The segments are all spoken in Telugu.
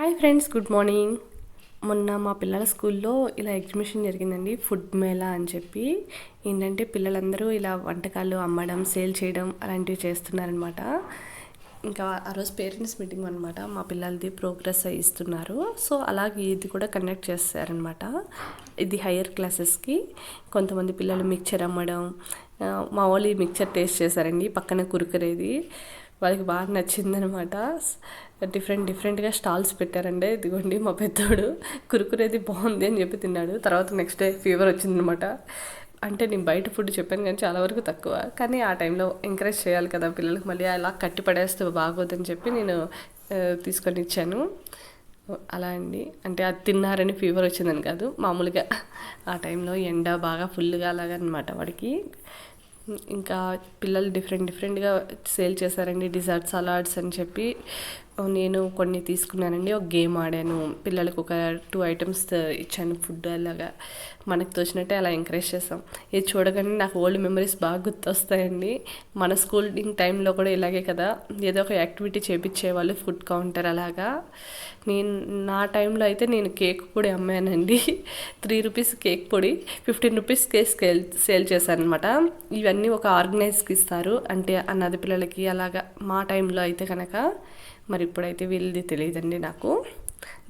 Hi friends good morning. మొన్న మా పిల్లల స్కూల్లో ఇలా ఎగ్జిబిషన్ జరిగిందండి ఫుడ్ మేళా అని చెప్పి. ఏంటంటే పిల్లలందరూ ఇలా వంటకాలు అమ్మడం సేల్ చేయడం అలాంటివి చేస్తున్నారనమాట. ఇంకా ఆ రోజు పేరెంట్స్ మీటింగ్ అనమాట మా పిల్లలది ప్రోగ్రెస్ ఇస్తున్నారు. సో అలాగే ఇది కూడా కండక్ట్ చేస్తారనమాట. ఇది హయ్యర్ క్లాసెస్కి. కొంతమంది పిల్లలు మిక్చర్ అమ్మడం మా వాళ్ళు మిక్చర్ టేస్ట్ చేశారండి పక్కన కురుకురేది. వాళ్ళకి బాగా నచ్చిందనమాట. డిఫరెంట్ డిఫరెంట్గా స్టాల్స్ పెట్టారండి. ఇదిగోండి మా పెద్దోడు. కురుకురేది బాగుంది అని చెప్పి తిన్నాడు. తర్వాత నెక్స్ట్ డే ఫీవర్ వచ్చిందనమాట. అంటే నేను బయట ఫుడ్ చెప్పాను కానీ చాలా వరకు తక్కువ. కానీ ఆ టైంలో ఎంకరేజ్ చేయాలి కదా పిల్లలకి మళ్ళీ అలా కట్టి పడేస్తే బాగోదని చెప్పి నేను తీసుకొని ఇచ్చాను. అలా అండి. అంటే అది తిన్నారని ఫీవర్ వచ్చిందని కాదు. మామూలుగా ఆ టైంలో ఎండ బాగా ఫుల్గా అలాగనమాట వాడికి. ఇంకా పిల్లలు డిఫరెంట్ డిఫరెంట్గా సేల్ చేశారండి డిజర్ట్ సలాడ్స్ అని చెప్పి. నేను కొన్ని తీసుకున్నానండి. ఒక గేమ్ ఆడాను. పిల్లలకు ఒక టూ ఐటమ్స్ ఇచ్చాను. ఫుడ్ అలాగా. మనకు తోచినట్టే అలా ఎంకరేజ్ చేస్తాం ఇది చూడగానే నాకు ఓల్డ్ మెమరీస్ బాగా గుర్తొస్తాయండి. మన స్కూలింగ్ టైంలో కూడా ఇలాగే కదా. ఏదో ఒక యాక్టివిటీ చేపించేవాళ్ళు ఫుడ్ కౌంటర్ అలాగా. నేను నా టైంలో అయితే నేను కేక్ పొడి అమ్మానండి. త్రీ రూపీస్ కేక్ పొడి fifteen rupees cake sale sale చేశాను అనమాట ఇవన్నీ ఒక ఆర్గనైజ్కి ఇస్తారు. అంటే అన్నది పిల్లలకి అలాగా మా టైంలో అయితే కనుక. మరి ఇప్పుడైతే వీళ్ళది తెలియదండి నాకు.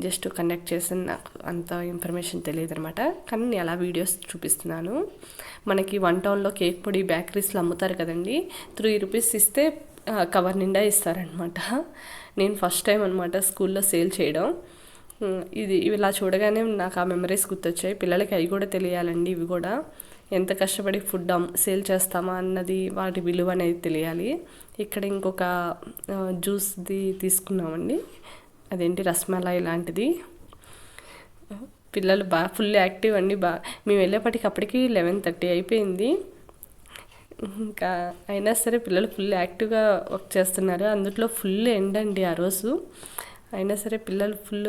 జస్ట్ కండక్ట్ చేసిన నాకు అంత ఇన్ఫర్మేషన్ తెలియదు అనమాట కానీ నేను అలా వీడియోస్ చూపిస్తున్నాను. మనకి వన్ టౌన్లో కేక్ పొడి బేకరీస్లో అమ్ముతారు కదండి. త్రీ రూపీస్ ఇస్తే కవర్ నిండా ఇస్తారనమాట. నేను ఫస్ట్ టైం అనమాట స్కూల్లో సేల్ చేయడం. ఇది ఇలా చూడగానే నాకు ఆ మెమరీస్ గుర్తొచ్చాయి. పిల్లలకి అవి కూడా తెలియాలండి ఇవి కూడా. ఎంత కష్టపడి ఫుడ్ సేల్ చేస్తామా అన్నది వాటి విలువ అనేది తెలియాలి. ఇక్కడ ఇంకొక జ్యూస్ది తీసుకున్నామండి. అదేంటి? రస్మలై లాంటిది. పిల్లలు బాగా ఫుల్ యాక్టివ్ అండి బాగా మేము వెళ్ళేపటికి అప్పటికి లెవెన్ థర్టీ అయిపోయింది. ఇంకా అయినా సరే పిల్లలు ఫుల్ యాక్టివ్గా వర్క్ చేస్తున్నారు. అందులో ఫుల్ ఎండ్ అండి ఆ రోజు. అయినా సరే పిల్లలు ఫుల్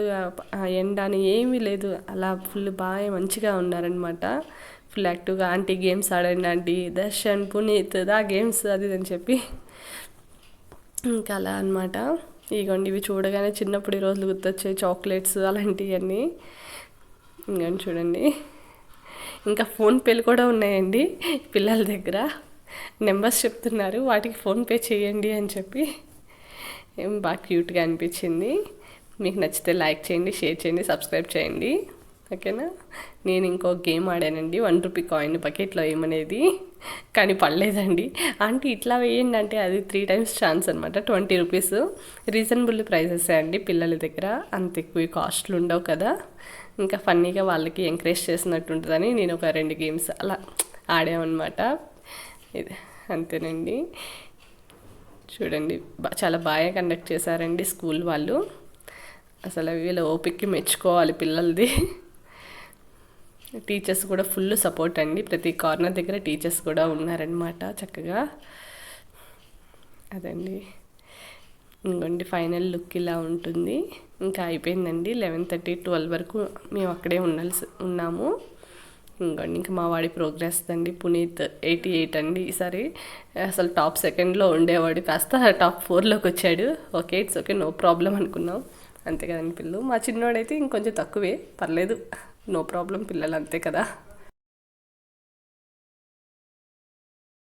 ఎండ అని ఏమీ లేదు. అలా ఫుల్ బాగా మంచిగా ఉన్నారనమాట ఫుల్ యాక్టివ్గా ఆంటీ గేమ్స్ ఆడండి ఆంటీ దర్శన్ పునీత్ దా గేమ్స్ అది అని చెప్పి. ఇంకా అలా అనమాట ఇగోండి ఇవి చూడగానే చిన్నప్పుడు ఈ రోజులు గుర్తొచ్చాయి చాక్లెట్స్ అలాంటివన్నీ ఇంకా చూడండి. ఇంకా ఫోన్పేలు కూడా ఉన్నాయండి పిల్లల దగ్గర. నెంబర్స్ చెప్తున్నారు వాటికి ఫోన్పే చేయండి అని చెప్పి. బాగా క్యూట్గా అనిపించింది. మీకు నచ్చితే లైక్ చేయండి షేర్ చేయండి సబ్స్క్రైబ్ చేయండి. ఓకేనా నేను ఇంకో గేమ్ ఆడానండి. వన్ రూపీ కాయిన్ బకెట్లో ఏమనేది. కానీ పడలేదండి. అంటే ఇట్లా వేయండి అంటే అది త్రీ టైమ్స్ ఛాన్స్ అనమాట ట్వంటీ రూపీస్. రీజనబుల్ ప్రైజెస్ అండి పిల్లల దగ్గర. అంత ఎక్కువ కాస్ట్లు ఉండవు కదా. ఇంకా ఫన్నీగా వాళ్ళకి ఎంకరేజ్ చేసినట్టు ఉంటుందని నేను ఒక రెండు గేమ్స్ అలా ఆడామన్నమాట. ఇది అంతేనండి. చూడండి. చాలా బాగా కండక్ట్ చేశారండి స్కూల్ వాళ్ళు. అసలు వీళ్ళ ఓపిక్కి మెచ్చుకోవాలి పిల్లలది. టీచర్స్ కూడా ఫుల్ సపోర్ట్ అండి. ప్రతి కార్నర్ దగ్గర టీచర్స్ కూడా ఉన్నారనమాట చక్కగా. అదండి. ఇంకోండి ఫైనల్ లుక్ ఇలా ఉంటుంది. ఇంకా అయిపోయిందండి. లెవెన్ థర్టీ ట్వెల్వ్ వరకు మేము అక్కడే ఉండాల్సి ఉన్నాము. ఇంకోండి ఇంకా మా వాడి ప్రోగ్రెస్ అండి. పునీత్ ఎయిటీ ఎయిట్ అండి ఈసారి. అసలు టాప్ సెకండ్లో ఉండేవాడు కాస్త టాప్ ఫోర్లోకి వచ్చాడు. Okay it's okay no problem అనుకున్నాం. అంతే కదండి పిల్లలు మా చిన్నోడైతే ఇంకొంచెం తక్కువే పర్లేదు. నో ప్రాబ్లం పిల్లలు అంతే కదా.